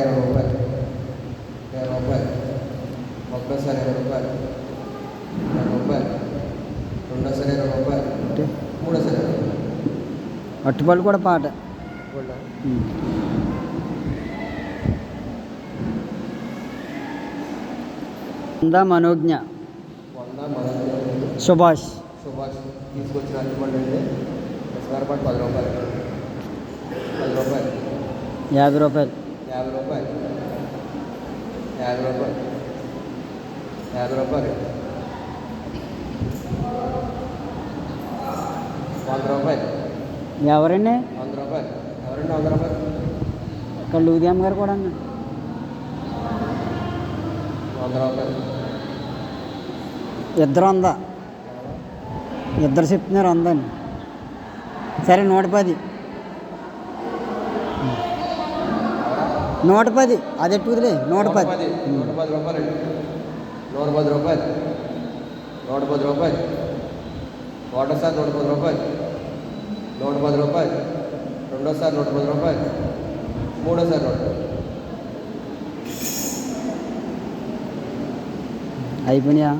ఒకసారి ఇరవై రూపాయలు ఇరవై రూపాయలు ఒకటోసారి ఇరవై రూపాయలు ఇరవై రూపాయలు రెండోసారి ఇరవై రూపాయలు మూడోసారి ఇరవై రూపాయలు అట్టుపళ్ళు కూడా పాట. ఉందా మనోజ్ఞ వంద మొదటి సుభాష్ సుభాష్ తీసుకొచ్చిన అరటిపండు అంటే దసరాపాటు పది రూపాయలు పది రూపాయలు యాభై రూపాయలు యాభై రూపాయలు. యాభై రూపాయలు. యాభై రూపాయలు. వంద రూపాయలు. ఎవరండి? వంద రూపాయలు. ఎవరండి వంద రూపాయలు? ఇక్కడ లూదియామ్ గారు కూడా అన్నారు. వంద రూపాయలు. ఇద్దరు ఉందా ఇద్దరు చెప్తున్నారు ఉందని సరే నూట పది. నూట పది. అది ఎట్టుకుదిలే నూట పది. నూట పది. రూపాయలు. నూట పది రూపాయలు. నూట పది రూపాయలు. ఒకటోసారి నూట పది రూపాయలు. నూట పది రూపాయలు. రెండోసారి నూట పది రూపాయలు. మూడోసారి నూట అయిపోయినాయా?